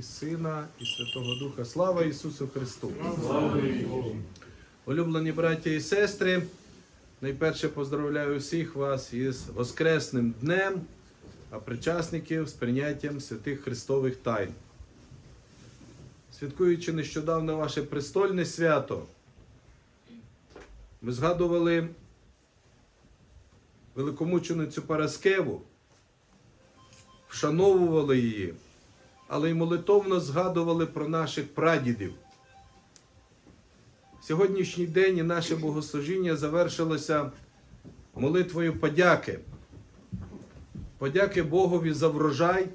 і Сина, і Святого Духа. Слава Ісусу Христу! Улюблені браття і сестри, найперше поздравляю всіх вас із Воскресним днем, а причасників з прийняттям святих Христових тайн. Святкуючи нещодавно ваше престольне свято, ми згадували великомученицю Параскеву, вшановували її, але й молитовно згадували про наших прадідів. Сьогоднішній день і наше богослужіння завершилося молитвою подяки. Подяки Богові за врожай,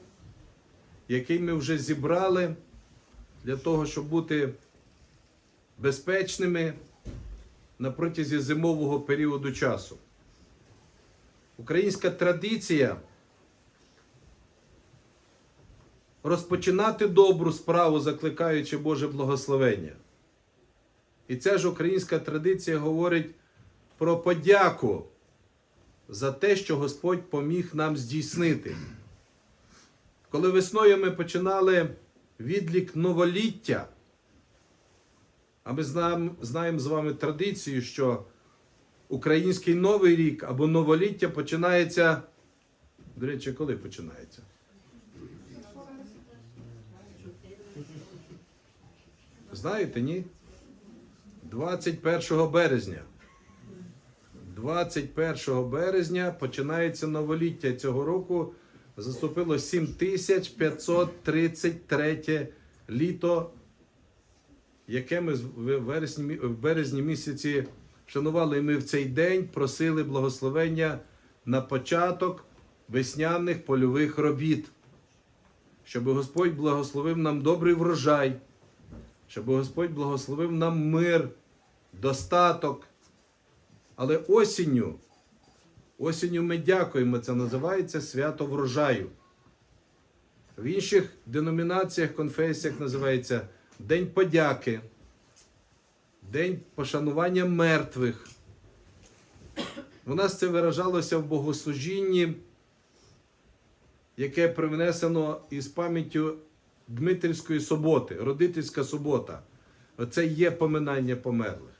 який ми вже зібрали для того, щоб бути безпечними на протязі зимового періоду часу. Українська традиція розпочинати добру справу, закликаючи Боже благословення. І ця ж українська традиція говорить про подяку за те, що Господь поміг нам здійснити. Коли весною ми починали відлік новоліття, а ми знаємо, з вами традицію, що український новий рік або новоліття починається. До речі, коли починається? Знаєте, ні? 21 березня. 21 березня починається новоліття цього року. Заступило 7533 літо, яке ми в вересні, в березні місяці вшанували. І ми в цей день просили благословення на початок весняних польових робіт, щоб Господь благословив нам добрий врожай щоб Господь благословив нам мир, достаток. Але осінню, осінню ми дякуємо, це називається свято врожаю. В інших деномінаціях, конфесіях називається День подяки, День пошанування мертвих. У нас це виражалося в богослужінні, яке привнесено із пам'яттю Дмитрівської суботи, родительська субота. Оце є поминання померлих.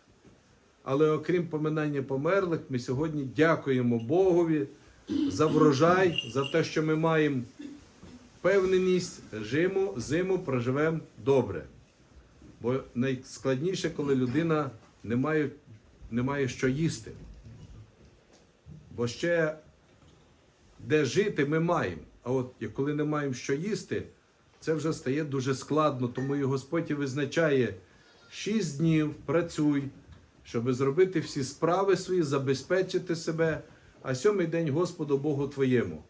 Але окрім поминання померлих, ми сьогодні дякуємо Богові за врожай, за те, що ми маємо впевненість, зиму, зиму проживемо добре. Бо найскладніше, коли людина не має, не має що їсти. Бо ще де жити ми маємо. А от коли не маємо що їсти, це вже стає дуже складно, тому і Господь і визначає шість днів працюй, щоб зробити всі справи свої, забезпечити себе, а сьомий день Господу Богу твоєму.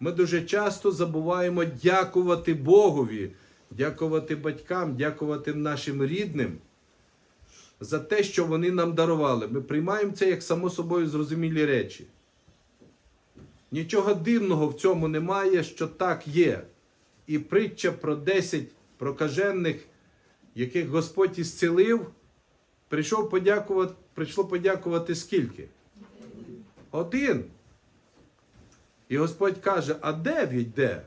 Ми дуже часто забуваємо дякувати Богові, дякувати батькам, дякувати нашим рідним за те, що вони нам дарували. Ми приймаємо це як само собою зрозумілі речі. Нічого дивного в цьому немає, що так є і притча про 10 прокажених, яких Господь ісцілив, прийшов подякувати, прийшло подякувати скільки? Один. І Господь каже: а дев'ять де?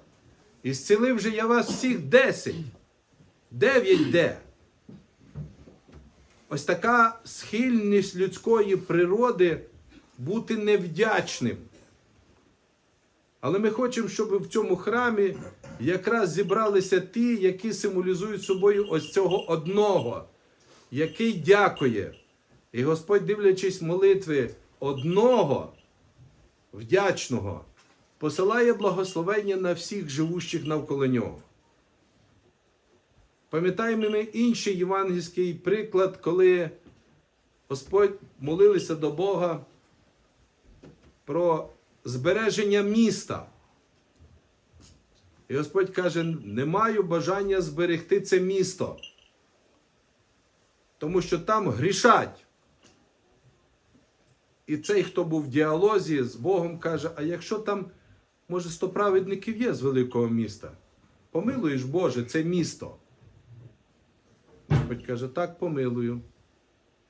Ісцілив же я вас всіх десять. Дев'ять де? Ось така схильність людської природи бути невдячним. Але ми хочемо, щоб в цьому храмі якраз зібралися ті, які символізують собою ось цього одного, який дякує. І Господь, дивлячись молитви одного вдячного, посилає благословення на всіх живущих навколо нього. Пам'ятаємо ми інший євангельський приклад, коли Господь молилися до Бога про збереження міста. І Господь каже: не маю бажання зберегти це місто, тому що там грішать. І цей, хто був в діалозі з Богом, каже: а якщо там, може, сто праведників є з великого міста, помилуєш Боже, це місто. Господь каже, так, помилую.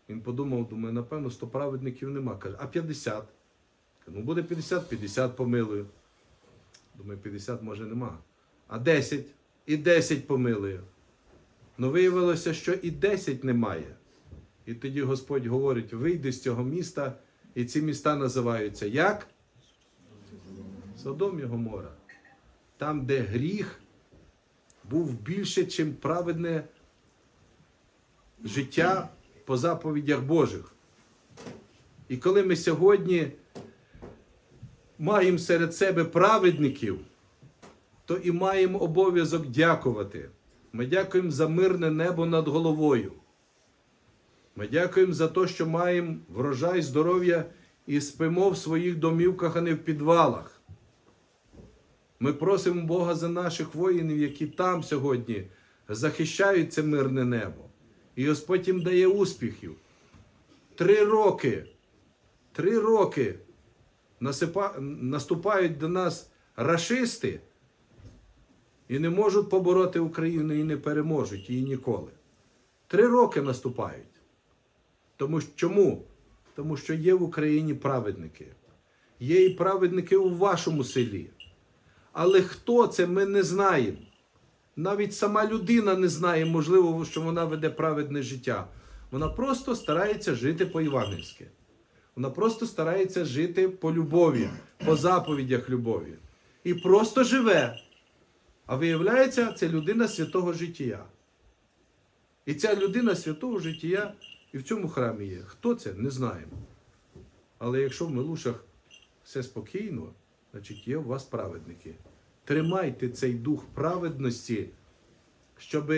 Він подумав, думає, напевно, сто праведників нема. Каже, а 50. Ну, буде 50, 50 помилую. Думаю, 50 може нема. А 10. і 10 помилує. Ну виявилося, що і 10 немає. І тоді Господь говорить: вийди з цього міста, і ці міста називаються як? Содом і Гомора. Там, де гріх був більше, чим праведне життя по заповідях Божих. І коли ми сьогодні маємо серед себе праведників, то і маємо обов'язок дякувати. Ми дякуємо за мирне небо над головою. Ми дякуємо за те, що маємо врожай, здоров'я і спимо в своїх домівках, а не в підвалах. Ми просимо Бога за наших воїнів, які там сьогодні захищають це мирне небо. І Господь їм дає успіхів. Три роки, три роки насипа... наступають до нас рашисти і не можуть побороти Україну і не переможуть її ніколи. Три роки наступають. Тому що чому? Тому що є в Україні праведники. Є і праведники у вашому селі. Але хто це, ми не знаємо. Навіть сама людина не знає, можливо, що вона веде праведне життя. Вона просто старається жити по-євангельськи. Вона просто старається жити по любові, по заповідях любові. І просто живе. А виявляється, це людина святого життя. І ця людина святого життя і в цьому храмі є. Хто це? Не знаємо. Але якщо в Милушах все спокійно, значить є у вас праведники. Тримайте цей дух праведності, щоб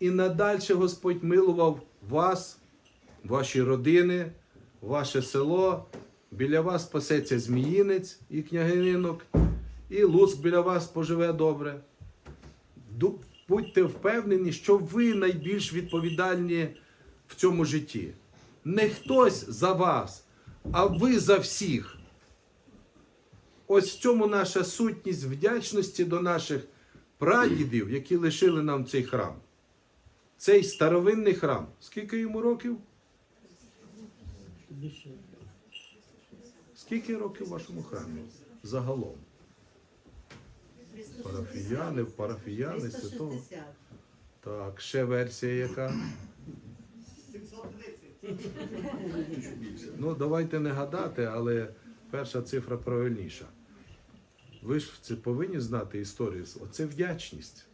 і надальше Господь милував вас, ваші родини, ваше село. Біля вас пасеться зміїнець і княгининок, і Луцьк біля вас поживе добре. Будьте впевнені, що ви найбільш відповідальні в цьому житті. Не хтось за вас, а ви за всіх. Ось в цьому наша сутність вдячності до наших прадідів, які лишили нам цей храм. Цей старовинний храм. Скільки йому років? Скільки років вашому храмі? Загалом. Парафіяни, парафіяни, святого. Так, ще версія яка? Ну, давайте не гадати, але перша цифра правильніша. Ви ж це повинні знати історію. Оце вдячність.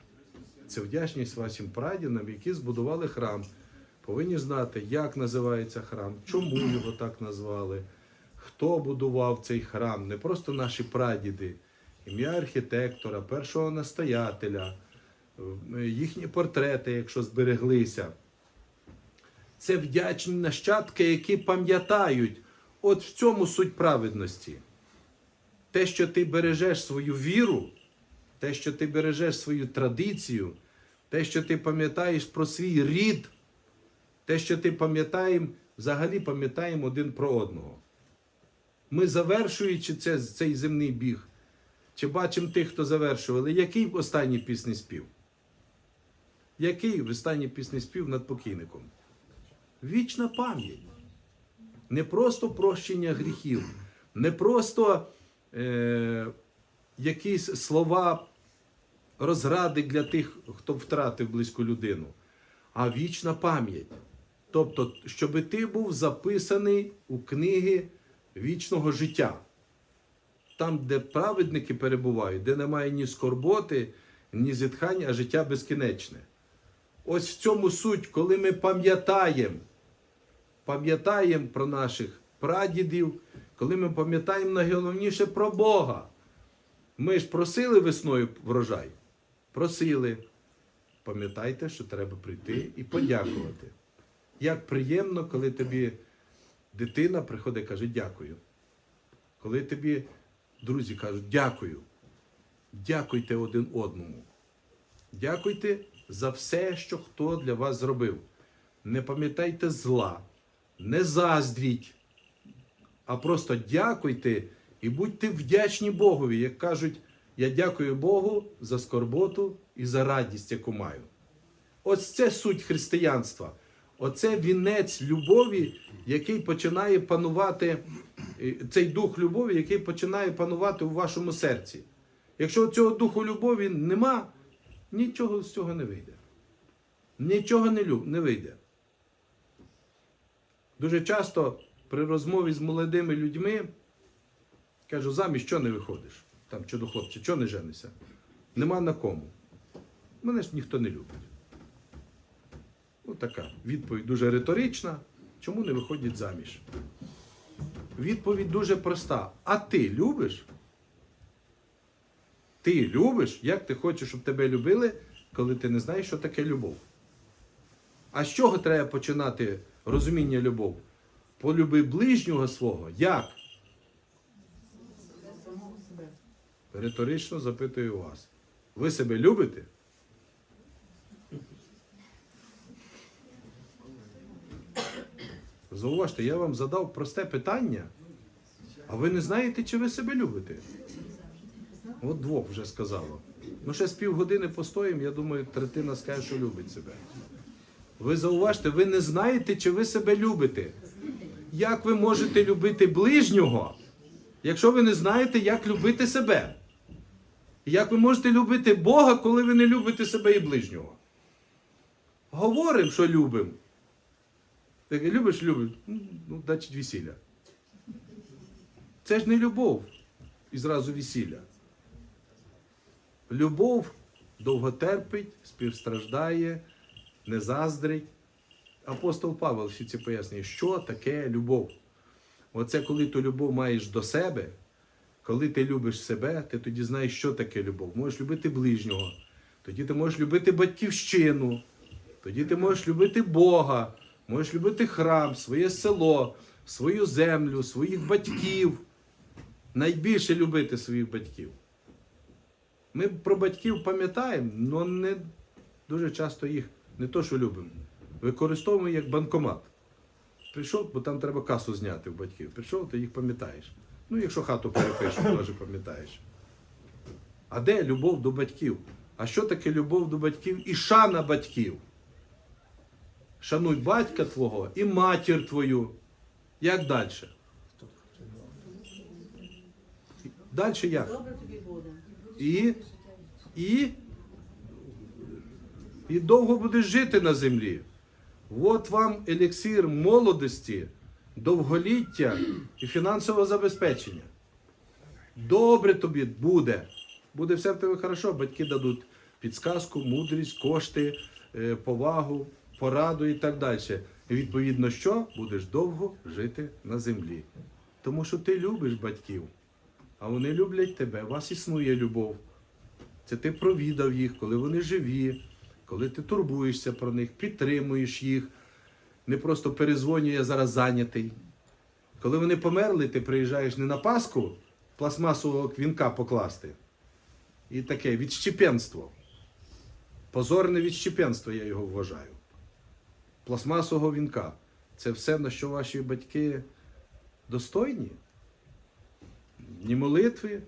Це вдячність вашим прадідам, які збудували храм. Повинні знати, як називається храм, чому його так назвали, хто будував цей храм. Не просто наші прадіди, ім'я архітектора, першого настоятеля, їхні портрети, якщо збереглися. Це вдячні нащадки, які пам'ятають. От в цьому суть праведності. Те, що ти бережеш свою віру, те, що ти бережеш свою традицію, те, що ти пам'ятаєш про свій рід, те, що ти пам'ятаємо, взагалі пам'ятаємо один про одного. Ми, завершуючи це, цей земний біг, чи бачимо тих, хто завершували, який останній пісний спів? Який останній пісний спів над покійником? Вічна пам'ять. Не просто прощення гріхів, не просто е, якісь слова розради для тих, хто втратив близьку людину, а вічна пам'ять. Тобто, щоб ти був записаний у книги вічного життя. Там, де праведники перебувають, де немає ні скорботи, ні зітхань, а життя безкінечне. Ось в цьому суть, коли ми пам'ятаємо, пам'ятаємо про наших прадідів, коли ми пам'ятаємо найголовніше про Бога. Ми ж просили весною врожай. Просили. Пам'ятайте, що треба прийти і подякувати. Як приємно, коли тобі дитина приходить і каже дякую. Коли тобі друзі кажуть дякую. Дякуйте один одному. Дякуйте за все, що хто для вас зробив. Не пам'ятайте зла, не заздріть, а просто дякуйте і будьте вдячні Богові, як кажуть, я дякую Богу за скорботу і за радість, яку маю. Ось це суть християнства. Оце вінець любові, який починає панувати, е, цей дух любові, який починає панувати у вашому серці. Якщо цього духу любові нема, Нічого з цього не вийде. Нічого не, люб, не вийде. Дуже часто при розмові з молодими людьми кажу, заміж що не виходиш? Там, що до хлопця, що не женишся? Нема на кому. Мене ж ніхто не любить. Ну, така відповідь дуже риторична. Чому не виходять заміж? Відповідь дуже проста. А ти любиш? Ти любиш, як ти хочеш, щоб тебе любили, коли ти не знаєш, що таке любов. А з чого треба починати розуміння любов? Полюби ближнього свого. Як? Риторично запитую вас. Ви себе любите? Зауважте, я вам задав просте питання, а ви не знаєте, чи ви себе любите? От двох вже сказало. Ну, ще з півгодини постоїмо, я думаю, третина скаже, що любить себе. Ви зауважте, ви не знаєте, чи ви себе любите. Як ви можете любити ближнього, якщо ви не знаєте, як любити себе? Як ви можете любити Бога, коли ви не любите себе і ближнього? Говоримо, що любимо. Так любиш, любиш, ну, значить весілля. Це ж не любов і зразу весілля. Любов довго терпить, співстраждає, не заздрить. Апостол Павел всі ці пояснює, що таке любов. Оце коли ту любов маєш до себе, коли ти любиш себе, ти тоді знаєш, що таке любов. Можеш любити ближнього, тоді ти можеш любити батьківщину, тоді ти можеш любити Бога, можеш любити храм, своє село, свою землю, своїх батьків. Найбільше любити своїх батьків. Ми про батьків пам'ятаємо, але не дуже часто їх не то, що любимо. Використовуємо як банкомат. Прийшов, бо там треба касу зняти в батьків. Прийшов, ти їх пам'ятаєш. Ну, якщо хату перепишеш, теж пам'ятаєш. А де любов до батьків? А що таке любов до батьків і шана батьків? Шануй батька твого і матір твою. Як далі? Далі як? І, і, і довго будеш жити на землі. От вам еліксир молодості, довголіття і фінансового забезпечення. Добре тобі буде. Буде все в тебе хорошо. Батьки дадуть підсказку, мудрість, кошти, е, повагу, пораду і так далі. І відповідно, що будеш довго жити на землі. Тому що ти любиш батьків, а вони люблять тебе. У вас існує любов. Це ти провідав їх, коли вони живі, коли ти турбуєшся про них, підтримуєш їх. Не просто перезвонюю, я зараз зайнятий. Коли вони померли, ти приїжджаєш не на Пасху пластмасового квінка покласти. І таке відщепенство. Позорне відщепенство, я його вважаю. Пластмасового вінка. Це все, на що ваші батьки достойні? Ні молитви,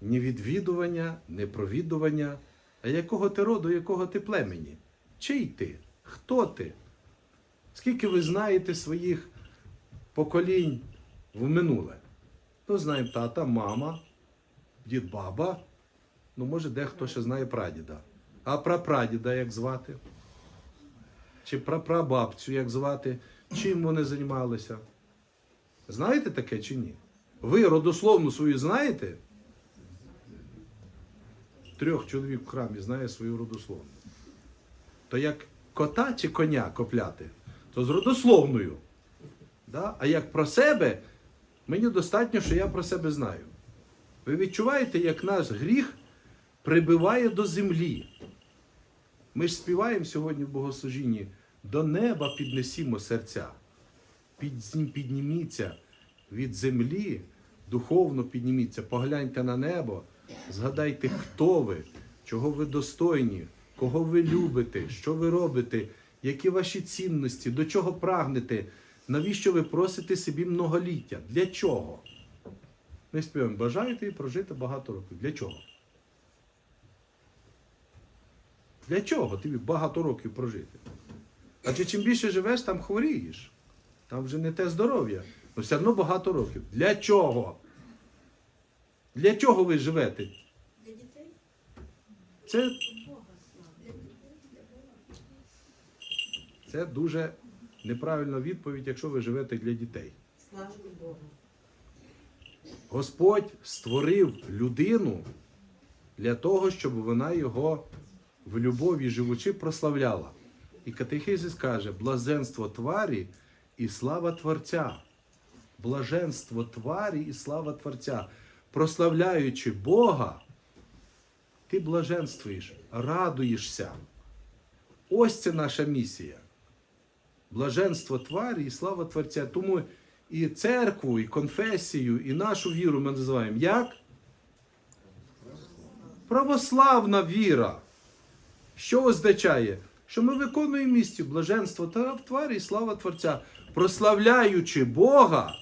ні відвідування, ні провідування. А якого ти роду, якого ти племені? Чий ти? Хто ти? Скільки ви знаєте своїх поколінь в минуле? Ну, знаємо тата, мама, дід, баба. Ну, може, дехто ще знає прадіда. А прапрадіда як звати? Чи прапрабабцю як звати? Чим вони займалися? Знаєте таке чи ні? Ви родословну свою знаєте? Трьох чоловік в храмі знає свою родословну. То як кота чи коня копляти, то з родословною. Да? А як про себе, мені достатньо, що я про себе знаю. Ви відчуваєте, як наш гріх прибиває до землі. Ми ж співаємо сьогодні в богослужінні до неба піднесімо серця. Під, підніміться від землі, духовно підніміться, погляньте на небо, згадайте, хто ви, чого ви достойні, кого ви любите, що ви робите, які ваші цінності, до чого прагнете, навіщо ви просите собі многоліття? Для чого? Ми співаємо, бажаєте прожити багато років. Для чого? Для чого тобі багато років прожити? А чи чим більше живеш, там хворієш. Там вже не те здоров'я. але все одно багато років. Для чого? Для чого ви живете? Для дітей. Це Це дуже неправильна відповідь, якщо ви живете для дітей. Слава Богу. Господь створив людину для того, щоб вона його в любові живучи прославляла. І катехизис каже: блаженство тварі і слава Творця. Блаженство тварі і слава Творця. Прославляючи Бога, ти блаженствуєш, радуєшся. Ось це наша місія. Блаженство тварі і слава Творця. Тому і церкву, і конфесію, і нашу віру ми називаємо як? Православна віра. Що означає? Що ми виконуємо місію блаженство та тварі і слава Творця, прославляючи Бога,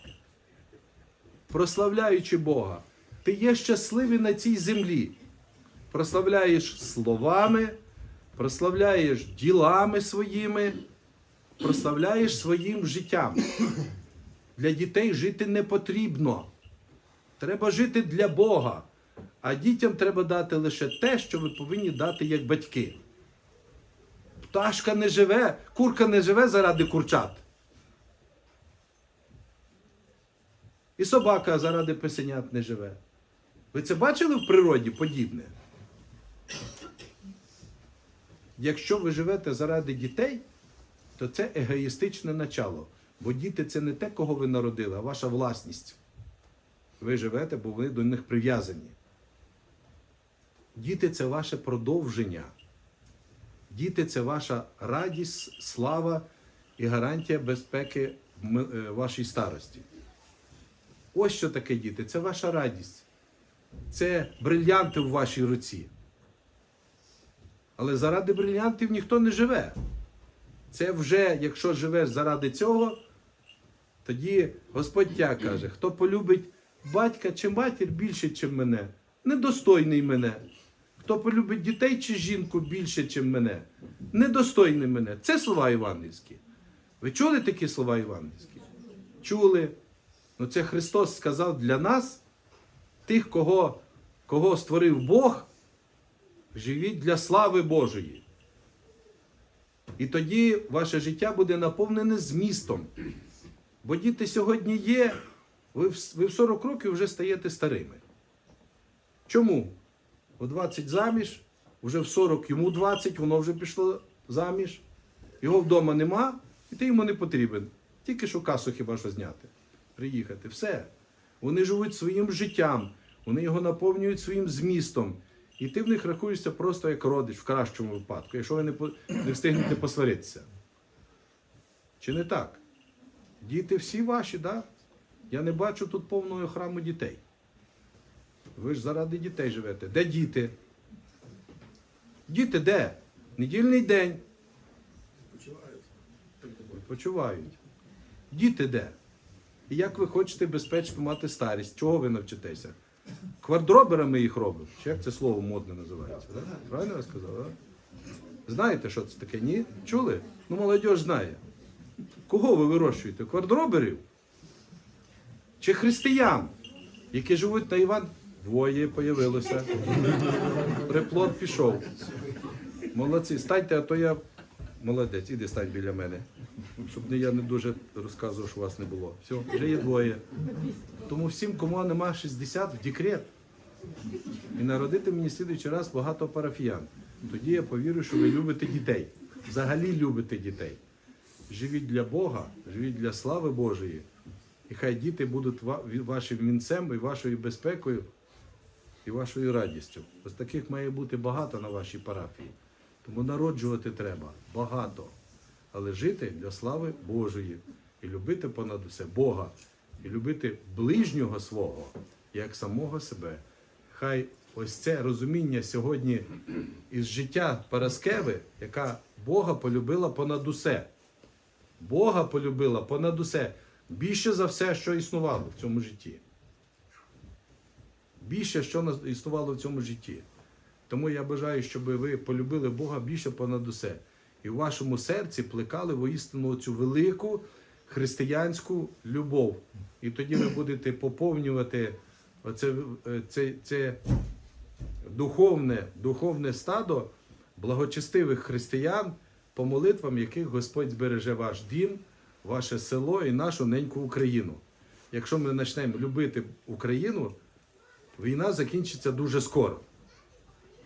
прославляючи Бога, ти є щасливий на цій землі. Прославляєш словами, прославляєш ділами своїми, прославляєш своїм життям. Для дітей жити не потрібно. Треба жити для Бога. А дітям треба дати лише те, що ви повинні дати як батьки. Пташка не живе, курка не живе заради курчат. І собака заради песенят не живе. Ви це бачили в природі подібне? Якщо ви живете заради дітей, то це егоїстичне начало. Бо діти це не те, кого ви народили, а ваша власність. Ви живете, бо ви до них прив'язані. Діти це ваше продовження. Діти це ваша радість, слава і гарантія безпеки е, вашій старості. Ось що таке діти. Це ваша радість. Це брильянти в вашій руці. Але заради брильянтів ніхто не живе. Це вже, якщо живеш заради цього, тоді Господь тя каже, хто полюбить батька чи матір більше, ніж мене, недостойний мене. Хто полюбить дітей чи жінку більше, ніж мене, недостойний мене. Це слова євангельські. Ви чули такі слова євангельські? Чули. Ну це Христос сказав для нас, тих, кого, кого створив Бог, живіть для слави Божої. І тоді ваше життя буде наповнене змістом. Бо діти сьогодні є, ви в 40 років вже стаєте старими. Чому? У 20 заміж, вже в 40 йому 20, воно вже пішло заміж. Його вдома нема, і ти йому не потрібен. Тільки що касу хіба що зняти. Приїхати. Все. Вони живуть своїм життям, вони його наповнюють своїм змістом. І ти в них рахуєшся просто як родич в кращому випадку, якщо ви не, по- не встигнете посваритися. Чи не так? Діти всі ваші, так? Да? Я не бачу тут повного храму дітей. Ви ж заради дітей живете. Де діти? Діти де? Недільний день. Відпочивають. Діти де? І як ви хочете безпечно мати старість? Чого ви навчитеся? Квадроберами їх робимо. Чи як це слово модне називається? Да? Правильно я сказав? Да? Знаєте, що це таке? Ні? Чули? Ну, молодь знає. Кого ви вирощуєте? Квадроберів? Чи християн, які живуть на Іван? Двоє появилося. Приплод пішов. Молодці, станьте, а то я молодець, іди стань біля мене. Щоб я не дуже розказував, що вас не було. Все, вже є двоє. Тому всім, кому нема 60, в декрет. І народити мені слідуючий раз багато парафіян. Тоді я повірю, що ви любите дітей. Взагалі любите дітей. Живіть для Бога, живіть для слави Божої. І хай діти будуть вашим вінцем і вашою безпекою і вашою радістю. Ось таких має бути багато на вашій парафії. Тому народжувати треба багато. Але жити для слави Божої. І любити понад усе Бога. І любити ближнього свого, як самого себе. Хай ось це розуміння сьогодні із життя Параскеви, яка Бога полюбила понад усе. Бога полюбила понад усе. Більше за все, що існувало в цьому житті. Більше, що існувало в цьому житті. Тому я бажаю, щоб ви полюбили Бога більше понад усе. І в вашому серці плекали воістину цю велику християнську любов. І тоді ви будете поповнювати оце, е, це, це духовне, духовне стадо благочестивих християн, по молитвам, яких Господь збереже ваш дім, ваше село і нашу неньку Україну. Якщо ми почнемо любити Україну, війна закінчиться дуже скоро.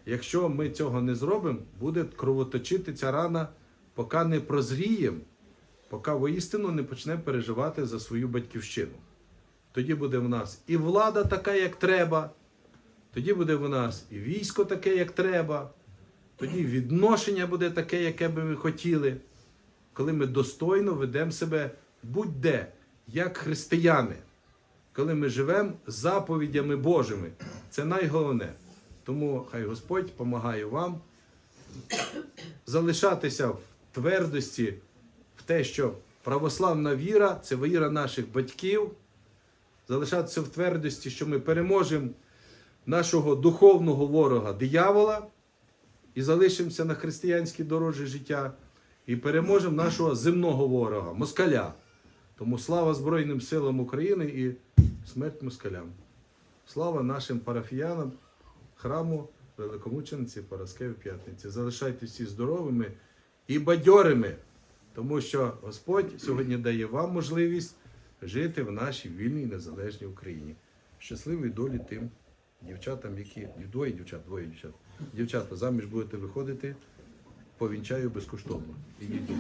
Якщо ми цього не зробимо, буде кровоточити ця рана, поки не прозріємо, поки воістину не почнемо переживати за свою батьківщину. Тоді буде в нас і влада така, як треба, тоді буде в нас і військо таке, як треба, тоді відношення буде таке, яке би ми хотіли, коли ми достойно ведемо себе будь-де, як християни, коли ми живемо заповідями Божими. Це найголовне. Тому хай Господь допомагає вам залишатися в твердості, в те, що православна віра це віра наших батьків, залишатися в твердості, що ми переможемо нашого духовного ворога диявола і залишимося на християнській дорожі життя, і переможемо нашого земного ворога, москаля. Тому слава Збройним силам України і смерть москалям. Слава нашим парафіянам храму Великомучениці Параскеви П'ятниці. Залишайтеся всі здоровими і бадьорими, тому що Господь сьогодні дає вам можливість жити в нашій вільній незалежній Україні. Щасливої долі тим дівчатам, які двоє дівчат, двоє дівчат. Дівчата, заміж будете виходити, повінчаю безкоштовно. Ідіть.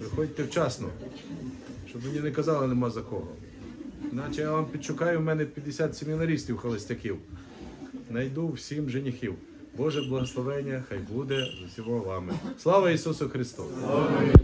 Виходьте вчасно, щоб мені не казали, нема за кого. Іначе я вам підшукаю, в мене 50 семінарістів холостяків. Найду всім женихів. Боже благословення, хай буде з усіма вами. Слава Ісусу Христу!